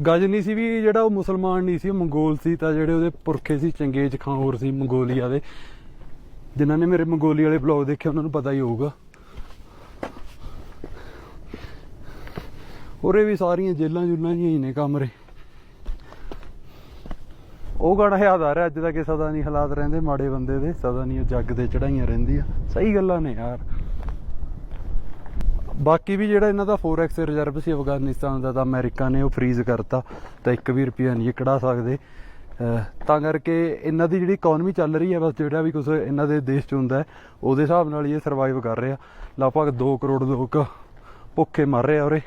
ਗਜਨੀ ਸੀ ਵੀ ਜਿਹੜਾ ਉਹ ਮੁਸਲਮਾਨ ਨਹੀਂ ਸੀ, ਉਹ ਮੰਗੋਲ ਸੀ ਤਾਂ ਜਿਹੜੇ ਉਹਦੇ ਪੁਰਖੇ ਸੀ ਚੰਗੇਜ ਖਾਂ ਹੋਰ ਸੀ ਮੰਗੋਲੀਆ ਦੇ। ਜਿਨ੍ਹਾਂ ਨੇ ਮੇਰੇ ਮੰਗੋਲੀ ਵਾਲੇ ਬਲੌਗ ਦੇਖੇ, ਉਹਨਾਂ ਨੂੰ ਪਤਾ ਹੀ ਹੋਊਗਾ। ਉਰੇ ਵੀ ਸਾਰੀਆਂ ਜੇਲਾਂ ਜੁਲਾਂ ਜਿਹੀਆਂ ਹੀ ਨੇ ਕਮਰੇ ਉਹ ਗਾਣਾ ਯਾਦ ਆ ਰਿਹਾ, ਅੱਜ ਤੱਕ ਸਦਾ ਨਹੀਂ ਹਾਲਾਤ ਰਹਿੰਦੇ, ਮਾੜੇ ਬੰਦੇ ਦੇ, ਸਦਾ ਨਹੀਂ ਉਹ ਜੱਗ ਦੇ ਚੜਾਈਆਂ ਰਹਿੰਦੀਆਂ। ਸਹੀ ਗੱਲਾਂ ਨੇ ਯਾਰ। ਬਾਕੀ ਵੀ ਜਿਹੜਾ ਇਹਨਾਂ ਦਾ ਫੋਰੈਕਸ ਰਿਜ਼ਰਵ ਸੀ ਅਫਗਾਨਿਸਤਾਨ ਦਾ ਤਾਂ ਅਮਰੀਕਾ ਨੇ ਉਹ ਫ੍ਰੀਜ਼ ਕਰਤਾ ਤਾਂ 1 ਵੀ ਰੁਪਿਆ ਨਹੀਂ ਕਢਾ ਸਕਦੇ। ਤਾਂ ਕਰਕੇ ਇਹਨਾਂ ਦੀ ਜਿਹੜੀ ਇਕਨੋਮੀ ਚੱਲ ਰਹੀ ਹੈ ਬਸ ਜਿਹੜਾ ਵੀ ਕੁਝ ਇਹਨਾਂ ਦੇ ਦੇਸ਼ 'ਚ ਹੁੰਦਾ ਉਹਦੇ ਹਿਸਾਬ ਨਾਲ ਇਹ ਸਰਵਾਈਵ ਕਰ ਰਿਹਾ। ਲਗਭਗ 2 ਕਰੋੜ ਲੋਕ ਭੁੱਖੇ ਮਰ ਰਹੇ ਆ ਉਰੇ।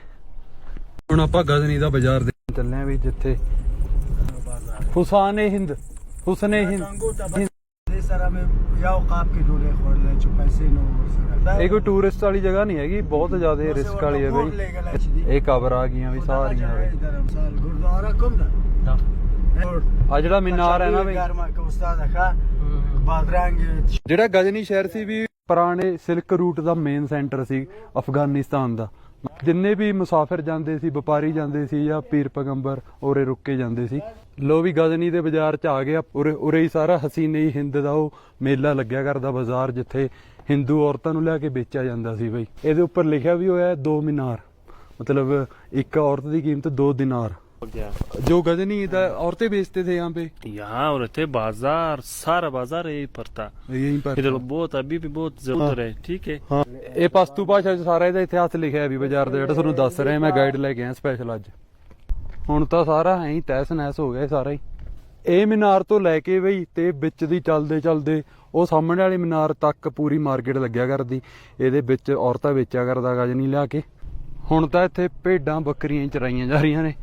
ਹੁਣ ਆਪਾਂ ਗਜ਼ਨੀ ਦਾ ਬਾਜ਼ਾਰ ਦੇਖਣ ਚੱਲੇ ਆ ਵੀ ਜਿੱਥੇ ਹੁਸਾਨੇ ਹਿੰਦ ਹੁਸਨੇ ਹਿੰਦ। ਸਰ ਹਮੇ ਇਹ ਕੋਈ ਟੂਰਿਸਟ ਵਾਲੀ ਜਗ੍ਹਾ ਨਹੀਂ ਹੈਗੀ ਬਹੁਤ ਜ਼ਿਆਦਾ ਰਿਸਕ ਵਾਲੀ ਹੈ ਬਈ। ਇਹ ਕਬਰ ਆ ਗਈਆਂ ਵੀ ਸਾਰੀਆਂ ਗੁਰਦੁਆਰਾ ਆ ਜਿਹੜਾ ਮਿਨਾਰ ਹੈ ਨਾ ਬਈ। ਜਿਹੜਾ ਗਜਨੀ ਸ਼ਹਿਰ ਸੀ ਵੀ ਪੁਰਾਣੇ ਸਿਲਕ ਰੂਟ ਦਾ ਮੇਨ ਸੈਂਟਰ ਸੀ ਅਫਗਾਨਿਸਤਾਨ ਦਾ। ਜਿੰਨੇ ਵੀ ਮੁਸਾਫਿਰ ਜਾਂਦੇ ਸੀ ਵਪਾਰੀ ਜਾਂਦੇ ਸੀ ਜਾਂ ਪੀਰ ਪੈਗੰਬਰ ਔਰੇ ਰੁੱਕ ਕੇ ਜਾਂਦੇ ਸੀ। ਲੋ ਵੀ ਗਜਨੀ ਦੇ ਬਾਜ਼ਾਰ 'ਚ ਆ ਗਿਆ ਉਰੇ ਉਰੇ ਹੀ ਸਾਰਾ ਹਸੀਨੇ ਹੀ ਹਿੰਦ ਦਾ ਉਹ ਮੇਲਾ ਲੱਗਿਆ ਕਰਦਾ ਬਾਜ਼ਾਰ ਜਿੱਥੇ ਹਿੰਦੂ ਔਰਤਾਂ ਨੂੰ ਲਿਆ ਕੇ ਵੇਚਿਆ ਜਾਂਦਾ ਸੀ ਬਈ ਇਹਦੇ ਉੱਪਰ ਲਿਖਿਆ ਵੀ ਹੋਇਆ ਹੈ ਦੋ ਮੀਨਾਰ ਮਤਲਬ ਇੱਕ ਔਰਤ ਦੀ ਕੀਮਤ 2 ਦਿਨਾਰ गया जो गजनी था औरतें बेचते थे यहाँ पे यहाँ और थे बाजार सारा बाजार यही पर था यहीं पर इधर बहुत अभी भी बहुत जरूरत है ठीक है ਹਾਂ ਇਹ ਪਸ਼ਤੂ ਭਾਸ਼ਾ 'ਚ ਸਾਰਾ ਇਹਦਾ ਇਤਿਹਾਸ ਲਿਖਿਆ ਹੈ ਵੀ ਬਾਜ਼ਾਰ ਦਾ ਜਿਹੜਾ ਤੁਹਾਨੂੰ ਦੱਸ ਰਿਹਾ ਮੈਂ ਗਾਈਡ ਲੈ ਹੁਣ ਤਾਂ ਸਾਰਾ ਐਂ ਤੈਸ ਨੈਸ ਹੋ ਗਿਆ ਸਾਰਾ ਹੀ। ਇਹ ਮੀਨਾਰ ਤੋਂ ਲੈ ਕੇ ਬਈ ਤੇ ਵਿੱਚ ਦੀ ਚੱਲਦੇ ਚੱਲਦੇ ਉਹ ਸਾਹਮਣੇ ਵਾਲੀ ਮੀਨਾਰ ਤੱਕ ਪੂਰੀ ਮਾਰਕੀਟ ਲੱਗਿਆ ਕਰਦੀ। ਇਹਦੇ ਵਿੱਚ ਔਰਤਾਂ ਵੇਚਿਆ ਕਰਦਾ ਗੱਜ ਨਹੀਂ ਲਿਆ ਕੇ। ਹੁਣ ਤਾਂ ਇੱਥੇ ਭੇਡਾਂ ਬੱਕਰੀਆਂ ਚਰਾਈਆਂ ਜਾ ਰਹੀਆਂ ਨੇ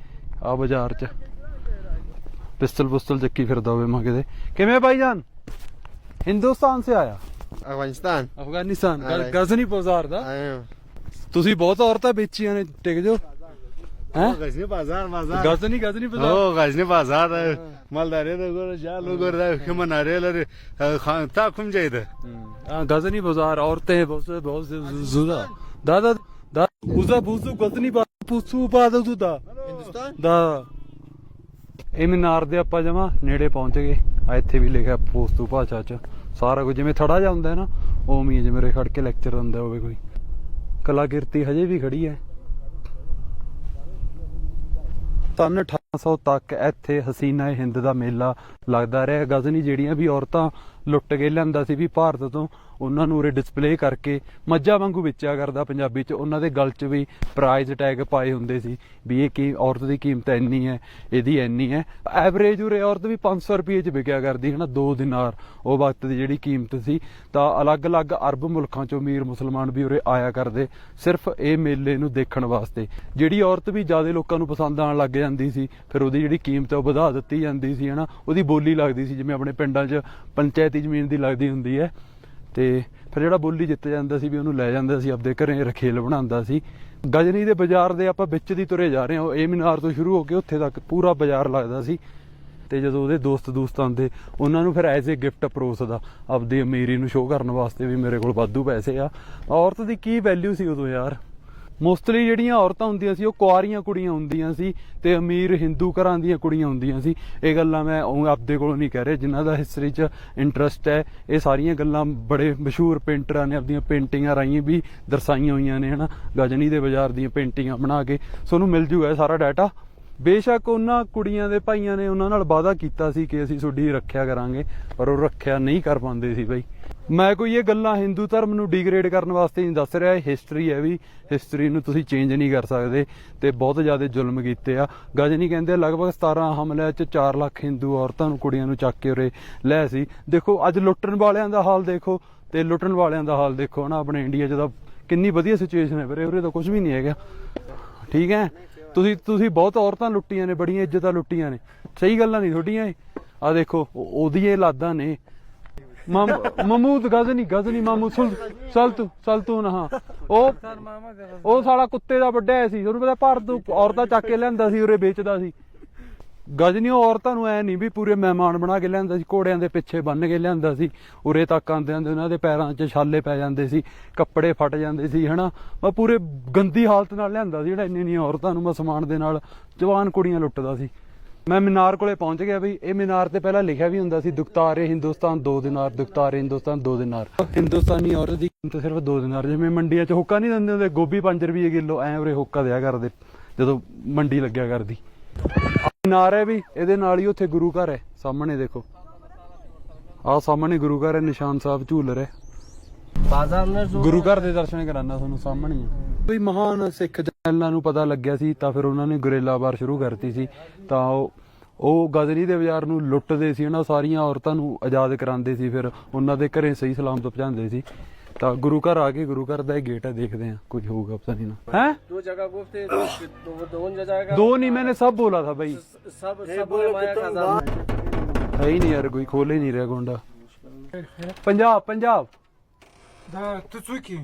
ਆ ਬਾਜ਼ਾਰ 'ਚ। ਪਿਸਤਲ ਪੁਸਤਲ ਜੱਕੀ ਫਿਰਦਾ ਹੋਵੇ ਮਾ ਕਿਤੇ। ਕਿਵੇਂ ਭਾਈਜਾਨ ਹਿੰਦੁਸਤਾਨ ਸੇ ਆਇਆ? ਅਫਗਾਨਿਸਤਾਨ। ਅਫਗਾਨਿਸਤਾਨ। ਗਜ਼ਨੀ ਬਾਜ਼ਾਰ ਦਾ? ਤੁਸੀਂ ਬਹੁਤ ਔਰਤਾਂ ਵੇਚੀਆਂ ਨੇ ਟਿਕ ਜਾਓ। ها غزنی بازار بازار غزنی غزنی بازار او غزنی بازار مالداري ده ګوره جالو ګوره کوم نارې لري خان تا کوم ځای ده غزنی بازار عورتیں بہت بہت زودا دادا دا اوزا بوزو غزنی بازار پوسو بازو زودا ہندوستان دا ਇਹ ਮਨਾਰ ਦੇ ਆਪਾਂ ਜਮਾ ਨੇੜੇ ਪਹੁੰਚ ਗਏ ਆ ਇੱਥੇ ਵੀ ਲਿਖਿਆ ਪੋਸਤੂ ਭਾਸ਼ਾ 'ਚ ਸਾਰਾ ਕੁਝ ਜਿਵੇਂ ਥੜਾ ਜਾ ਹੁੰਦਾ ਹੈ ਨਾ ਉਵੇਂ ਜਿਵੇਂ ਰੇ ਖੜ ਕੇ ਲੈਕਚਰ ਦਿੰਦਾ ਹੋਵੇ ਕੋਈ ਕਲਾਕਿਰਤੀ ਹਜੇ ਵੀ ਖੜੀ ਹੈ ਤਨ 1800 ਤੱਕ ਇੱਥੇ ਹਸੀਨਾ ਹਿੰਦ ਦਾ ਮੇਲਾ ਲੱਗਦਾ ਰਿਹਾ। ਗਜ਼ਨੀ ਜਿਹੜੀਆਂ ਵੀ ਔਰਤਾਂ ਲੁੱਟ ਕੇ ਲਿਆਂਦਾ ਸੀ ਵੀ ਭਾਰਤ ਤੋਂ ਉਹਨਾਂ ਨੂੰ ਉਰੇ ਡਿਸਪਲੇ ਕਰਕੇ ਮੱਝਾਂ ਵਾਂਗੂ ਵੇਚਿਆ ਕਰਦਾ ਪੰਜਾਬੀ ਚ। ਉਹਨਾਂ ਦੇ ਗਲ ਚ ਵੀ ਪ੍ਰਾਈਜ਼ ਟੈਗ ਪਾਏ ਹੁੰਦੇ ਸੀ ਵੀ ਇਹ ਕੀ ਔਰਤ ਦੀ ਕੀਮਤ ਇੰਨੀ ਹੈ, ਇਹਦੀ ਇੰਨੀ ਹੈ। ਐਵਰੇਜ ਉਰੇ ਔਰਤ ਵੀ 500 ਰੁਪਏ ਚ ਵਿਕਿਆ ਕਰਦੀ ਹੈ ਨਾ 2 ਦਿਨਾਰ। ਉਹ ਵਕਤ ਦੀ ਜਿਹੜੀ ਕੀਮਤ ਸੀ, ਤਾਂ ਅਲੱਗ-ਅਲੱਗ ਅਰਬ ਮੁਲਕਾਂ ਚੋਂ ਅਮੀਰ ਮੁਸਲਮਾਨ ਵੀ ਉਰੇ ਆਇਆ ਕਰਦੇ ਸਿਰਫ ਇਹ ਮੇਲੇ ਨੂੰ ਦੇਖਣ ਵਾਸਤੇ। ਜਿਹੜੀ ਔਰਤ ਵੀ ਜ਼ਿਆਦਾ ਲੋਕਾਂ ਨੂੰ ਪਸੰਦ ਆਉਣ ਲੱਗ ਜਾਂਦੀ ਸੀ, ਫਿਰ ਉਹਦੀ ਜਿਹੜੀ ਕੀਮਤ ਉਹ ਵਧਾ ਦਿੱਤੀ ਜਾਂਦੀ ਸੀ ਹਨਾ। ਉਹਦੀ ਬੋਲੀ ਲੱਗਦੀ ਸੀ, ਜਿਵੇਂ ਆਪਣੇ ਪਿੰਡਾਂ 'ਚ ਪੰਚਾਇਤ ਜ਼ਮੀਨ ਦੀ ਲੱਗਦੀ ਹੁੰਦੀ ਹੈ। ਤੇ ਫਿਰ ਜਿਹੜਾ ਬੋਲੀ ਜਿੱਤ ਜਾਂਦਾ ਸੀ ਵੀ ਉਹਨੂੰ ਲੈ ਜਾਂਦਾ ਸੀ, ਆਪਦੇ ਘਰੇ ਰਖੇਲ ਬਣਾਉਂਦਾ ਸੀ। ਗਜਨੀ ਦੇ ਬਾਜ਼ਾਰ ਦੇ ਆਪਾਂ ਵਿੱਚ ਦੀ ਤੁਰੇ ਜਾ ਰਹੇ ਹਾਂ। ਇਹ ਮੀਨਾਰ ਤੋਂ ਸ਼ੁਰੂ ਹੋ ਕੇ ਉੱਥੇ ਤੱਕ ਪੂਰਾ ਬਾਜ਼ਾਰ ਲੱਗਦਾ ਸੀ। ਤੇ ਜਦੋਂ ਉਹਦੇ ਦੋਸਤ ਦੋਸਤ ਆਉਂਦੇ, ਉਹਨਾਂ ਨੂੰ ਫਿਰ ਐਜ਼ ਏ ਗਿਫਟ ਪਰੋਸਦਾ ਆਪਦੀ ਅਮੀਰੀ ਨੂੰ ਸ਼ੋਅ ਕਰਨ ਵਾਸਤੇ ਵੀ ਮੇਰੇ ਕੋਲ ਵਾਧੂ ਪੈਸੇ ਆ। ਔਰਤ ਦੀ ਕੀ ਵੈਲਿਊ ਸੀ ਉਦੋਂ ਯਾਰ? ਮੋਸਟਲੀ ਜਿਹੜੀਆਂ ਔਰਤਾਂ ਹੁੰਦੀਆਂ ਸੀ, ਉਹ ਕੁਆਰੀਆਂ ਕੁੜੀਆਂ ਹੁੰਦੀਆਂ ਸੀ ਤੇ ਅਮੀਰ ਹਿੰਦੂ ਘਰਾਂ ਦੀਆਂ ਕੁੜੀਆਂ ਹੁੰਦੀਆਂ ਸੀ। ਇਹ ਗੱਲਾਂ ਮੈਂ ਉਹ ਆਪਦੇ ਕੋਲੋਂ ਨਹੀਂ ਕਹਿ ਰਿਹਾ, ਜਿਨ੍ਹਾਂ ਦਾ ਹਿਸਟਰੀ 'ਚ ਇੰਟਰਸਟ ਹੈ। ਇਹ ਸਾਰੀਆਂ ਗੱਲਾਂ ਬੜੇ ਮਸ਼ਹੂਰ ਪੇਂਟਰਾਂ ਨੇ ਆਪਦੀਆਂ ਪੇਂਟਿੰਗਾਂ ਰਾਹੀਂ ਵੀ ਦਰਸਾਈਆਂ ਹੋਈਆਂ ਨੇ, ਹਨਾ? ਗਜਨੀ ਦੇ ਬਾਜ਼ਾਰ ਦੀਆਂ ਪੇਂਟਿੰਗਾਂ ਬਣਾ ਕੇ। ਤੁਹਾਨੂੰ ਮਿਲ ਜੂਗਾ ਸਾਰਾ ਡਾਟਾ ਬੇਸ਼ੱਕ ਉਹਨਾਂ ਕੁੜੀਆਂ ਦੇ ਭਾਈਆਂ ਨੇ ਉਹਨਾਂ ਨਾਲ ਵਾਅਦਾ ਕੀਤਾ ਸੀ ਕਿ ਅਸੀਂ ਤੁਹਾਡੀ ਰੱਖਿਆ ਕਰਾਂਗੇ, ਪਰ ਉਹ ਰੱਖਿਆ ਨਹੀਂ ਕਰ ਪਾਉਂਦੇ ਸੀ ਬਈ। ਮੈਂ ਕੋਈ ਇਹ ਗੱਲਾਂ ਹਿੰਦੂ ਧਰਮ ਨੂੰ ਡਿਗਰੇਡ ਕਰਨ ਵਾਸਤੇ ਨਹੀਂ ਦੱਸ ਰਿਹਾ, ਇਹ ਹਿਸਟਰੀ ਹੈ ਵੀ ਹਿਸਟਰੀ ਨੂੰ ਤੁਸੀਂ ਚੇਂਜ ਨਹੀਂ ਕਰ ਸਕਦੇ ਤੇ ਬਹੁਤ ਜ਼ਿਆਦਾ ਜ਼ੁਲਮ ਕੀਤੇ ਆ। ਗਜਨੀ ਕਹਿੰਦੇ, ਲਗਭਗ 17 ਹਮਲਿਆਂ 'ਚ 4 ਲੱਖ ਹਿੰਦੂ ਔਰਤਾਂ ਨੂੰ ਕੁੜੀਆਂ ਨੂੰ ਚੱਕ ਕੇ ਉਰੇ ਲੈ ਸੀ। ਦੇਖੋ, ਅੱਜ ਲੁੱਟਣ ਵਾਲਿਆਂ ਦਾ ਹਾਲ ਦੇਖੋ ਤੇ ਲੁੱਟਣ ਵਾਲਿਆਂ ਦਾ ਹਾਲ ਦੇਖੋ ਨਾ ਆਪਣੇ ਇੰਡੀਆ 'ਚ ਤਾਂ ਕਿੰਨੀ ਵਧੀਆ ਸਿਚੁਏਸ਼ਨ ਹੈ ਵੀਰੇ, ਉਰੇ ਤਾਂ ਕੁਝ ਵੀ ਨਹੀਂ ਹੈਗਾ। ਠੀਕ ਹੈ? ਤੁਸੀਂ ਤੁਸੀਂ ਬਹੁਤ ਔਰਤਾਂ ਲੁੱਟੀਆਂ ਨੇ, ਬੜੀਆਂ ਇੱਜ਼ਤਾਂ ਲੁੱਟੀਆਂ ਨੇ। ਸਹੀ ਗੱਲਾਂ ਨਹੀਂ ਤੁਹਾਡੀਆਂ ਇਹ। ਆ ਦੇਖੋ ਉਹਦੀ ਇਹ ਲਾਦਾਂ ਨੇ। ਮਮੂਦ ਗਜ਼ਨੀ ਗਜ਼ਨੀ ਮਾਮੂਦ ਸੁਲ ਸਲਤੂ ਸਲਤੂ ਨਾ ਹਾਂ ਉਹ ਉਹ ਸਾਲਾ ਕੁੱਤੇ ਦਾ ਵੱਡਿਆ ਸੀ ਤੁਹਾਨੂੰ ਪਤਾ ਭਾਰਤ ਤੋਂ ਔਰਤਾਂ ਚੱਕ ਕੇ ਲਿਆਂਦਾ ਸੀ ਉਰੇ ਵੇਚਦਾ ਸੀ ਗਜਨੀ ਔਰਤਾਂ ਨੂੰ ਐ ਨਹੀਂ ਵੀ ਪੂਰੇ ਮਹਿਮਾਨ ਬਣਾ ਕੇ ਲਿਆਂਦਾ ਸੀ ਘੋੜਿਆਂ ਦੇ ਪਿੱਛੇ ਬੰਨ ਕੇ ਲਿਆਂਦਾ ਸੀ ਉਰੇ ਤੱਕ ਆਂਦੇ ਆਂਦੇ ਉਹਨਾਂ ਦੇ ਪੈਰਾਂ 'ਚ ਛਾਲੇ ਪੈ ਜਾਂਦੇ ਸੀ ਕੱਪੜੇ ਫਟ ਜਾਂਦੇ ਸੀ ਹਨਾ ਮੈਂ ਪੂਰੇ ਗੰਦੀ ਹਾਲਤ ਨਾਲ ਲਿਆਂਦਾ ਸੀ ਜਿਹੜਾ ਇੰਨੀ ਇੰਨੀਆਂ ਔਰਤਾਂ ਨੂੰ ਮੈਂ ਸਮਾਨ ਦੇ ਨਾਲ ਜਵਾਨ ਕੁੜੀਆਂ ਲੁੱਟਦਾ ਸੀ ਮੈਂ ਮੀਨਾਰ ਕੋਲੇ ਪਹੁੰਚ ਗਿਆ ਬਈ ਇਹ ਮੀਨਾਰ ਤੇ ਪਹਿਲਾਂ ਲਿਖਿਆ ਵੀ ਹੁੰਦਾ ਸੀ ਦੁਖਤਾਰੇ ਹਿੰਦੁਸਤਾਨ ਦੋ ਦਿਨਾਰ ਦੁਖਤਾਰੇ ਹਿੰਦੁਸਤਾਨ ਦੋ ਦਿਨਾਰ। ਹਿੰਦੁਸਤਾਨੀ ਔਰਤ ਦੀ ਕੀਮਤ ਸਿਰਫ ਦੋ ਦਿਨਾਰ ਜਿਵੇਂ ਮੰਡੀਆਂ 'ਚ ਹੁੱਕਾ ਨਹੀਂ ਦਿੰਦੇ ਹੁੰਦੇ ਗੋਭੀ 5 ਰੁਪਏ ਕਿਲੋ ਐਂ ਉਰੇ ਹੁੱਕਾ ਦਿਆ ਕਰਦੇ ਜਦੋਂ ਮੰਡੀ ਲੱਗਿਆ ਕਰਦੀ। ਮੀਨਾਰ ਹੈ ਵੀ ਇਹਦੇ ਨਾਲ ਹੀ ਉੱਥੇ ਗੁਰੂ ਘਰ ਹੈ ਸਾਹਮਣੇ ਦੇਖੋ। ਆਹ ਸਾਹਮਣੇ ਗੁਰੂ ਘਰ ਹੈ ਨਿਸ਼ਾਨ ਸਾਹਿਬ ਝੂਲਰ ਹੈ। ਗੁਰੂ ਘਰ ਦੇ ਦਰਸ਼ਨ ਕਰਾਉਣਾ ਤੁਹਾਨੂੰ ਸਾਹਮਣੇ ਹੀ ਆ ਕੋਈ ਮਹਾਨ ਸਿੱਖ ਜਨਰਲਾਂ ਨੂੰ ਪਤਾ ਲੱਗਿਆ ਸੀ ਤਾਂ ਫਿਰ ਉਹਨਾਂ ਨੇ ਗੁਰੇਲਾ ਵਾਰ ਸ਼ੁਰੂ ਕਰਤੀ ਸੀ ਤਾਂ ਉਹ ਉਹ ਗਦਰੀ ਦੇ ਬਾਜ਼ਾਰ ਨੂੰ ਲੁੱਟਦੇ ਸੀ ਨਾ ਸਾਰੀਆਂ ਔਰਤਾਂ ਨੂੰ ਆਜ਼ਾਦ ਕਰਾਉਂਦੇ ਸੀ ਫਿਰ ਉਹਨਾਂ ਦੇ ਘਰੇ ਸਹੀ ਸਲਾਮਤ ਪਹੁੰਚਾਉਂਦੇ ਸੀ ਤਾਂ ਗੁਰੂ ਘਰ ਆ ਕੇ ਗੁਰੂ ਘਰ ਦਾ ਇਹ ਗੇਟ ਹੈ ਦੇਖਦੇ ਆ ਕੁਝ ਹੋਊਗਾ ਪਤਾ नहीं ना ਹੈ दो जगह गुफ्ते दो दो दो जगह दो नहीं मैंने सब बोला था भाई सब सब माया खजाना है ही नहीं यार कोई खोल ही नहीं रहा गोंडा पंजाब पंजाब ਦਾ ਤੁਸੂਕੀ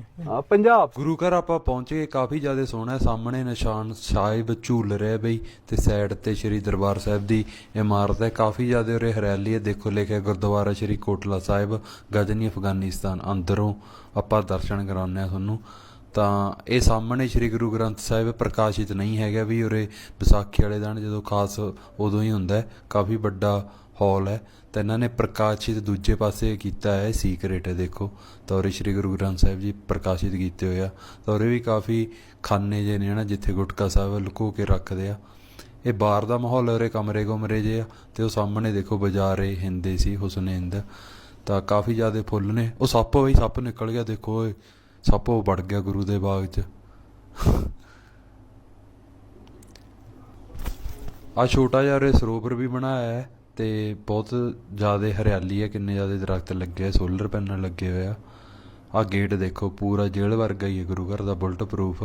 ਪੰਜਾਬ। ਗੁਰੂ ਘਰ ਆਪਾਂ ਪਹੁੰਚੇ ਕਾਫੀ ਜ਼ਿਆਦਾ ਸੋਹਣਾ ਹੈ। ਸਾਹਮਣੇ ਨਿਸ਼ਾਨ ਸਾਹਿਬ ਝੂਲ ਰਿਹਾ ਬਈ ਤੇ ਸਾਈਡ ਤੇ ਸ਼੍ਰੀ ਦਰਬਾਰ ਸਾਹਿਬ ਦੀ ਇਮਾਰਤ ਹੈ। ਕਾਫੀ ਜ਼ਿਆਦਾ ਉਰੇ ਹਰਿਆਲੀ ਹੈ। ਦੇਖੋ ਲਿਖਿਆ ਗੁਰਦੁਆਰਾ ਸ਼੍ਰੀ ਕੋਟਲਾ ਸਾਹਿਬ ਗਜਨੀ ਅਫਗਾਨਿਸਤਾਨ ਅੰਦਰੋਂ ਆਪਾਂ ਦਰਸ਼ਨ ਕਰਾਉਂਦੇ ਆ ਤੁਹਾਨੂੰ। ਤਾਂ ਇਹ ਸਾਹਮਣੇ ਸ੍ਰੀ ਗੁਰੂ ਗ੍ਰੰਥ ਸਾਹਿਬ ਪ੍ਰਕਾਸ਼ਿਤ ਨਹੀਂ ਹੈਗਾ ਵੀ ਉਰੇ ਵਿਸਾਖੀ ਵਾਲੇ ਦਿਨ ਜਦੋਂ ਖਾਸ ਉਦੋਂ ਹੀ ਹੁੰਦਾ ਕਾਫੀ ਵੱਡਾ ਹਾਲ ਹੈ, ਤਾਂ ਇਹਨਾਂ ਨੇ ਪ੍ਰਕਾਸ਼ਿਤ ਦੂਜੇ ਪਾਸੇ ਕੀਤਾ ਹੈ ਸੀਕ੍ਰੇਟ ਦੇਖੋ। ਤਾਂ ਉਰੇ ਸ੍ਰੀ ਗੁਰੂ ਗ੍ਰੰਥ ਸਾਹਿਬ ਜੀ ਪ੍ਰਕਾਸ਼ਿਤ ਕੀਤੇ ਹੋਏ ਆ। ਤਾਂ ਉਰੇ ਵੀ ਕਾਫੀ ਖਾਨੇ ਜੇ ਨੇ ਨਾ ਜਿੱਥੇ ਗੁਟਕਾ ਸਾਹਿਬ ਲੁਕੋ ਕੇ ਰੱਖਦੇ ਆ। ਇਹ ਬਾਹਰ ਦਾ ਮਾਹੌਲ ਉਰੇ ਕਮਰੇ ਕਮਰੇ ਜੇ ਆ, ਤੇ ਉਹ ਸਾਹਮਣੇ ਦੇਖੋ ਬਾਜ਼ਾਰੇ ਹਿੰਦੇ ਸੀ, ਹੁਸਨੇ ਹਿੰਦ। ਤਾਂ ਕਾਫੀ ਜ਼ਿਆਦਾ ਫੁੱਲ ਨੇ। ਉਹ ਸੱਪ ਬਈ ਸੱਪ ਨਿਕਲ ਗਿਆ, ਦੇਖੋ ਓਏ। ਸੱਪ ਉਹ ਵੜ ਗਿਆ ਗੁਰੂ ਦੇ ਬਾਗ 'ਚ। ਆ ਛੋਟਾ ਜਿਹਾ ਉਰੇ ਸਰੋਵਰ ਵੀ ਬਣਾਇਆ ਹੈ। ਤੇ ਬਹੁਤ ਜ਼ਿਆਦਾ ਹਰਿਆਲੀ ਹੈ, ਕਿੰਨੇ ਜ਼ਿਆਦਾ ਦਰਖਤ ਲੱਗੇ ਆ ਸੋਲਰ ਪੈਨਲ ਲੱਗੇ ਹੋਏ ਆ। ਆ ਗੇਟ ਦੇਖੋ, ਪੂਰਾ ਜੇਲ੍ਹ ਵਰਗਾ ਹੀ ਹੈ, ਗੁਰੂ ਘਰ ਦਾ ਬੁਲਟ ਪ੍ਰੂਫ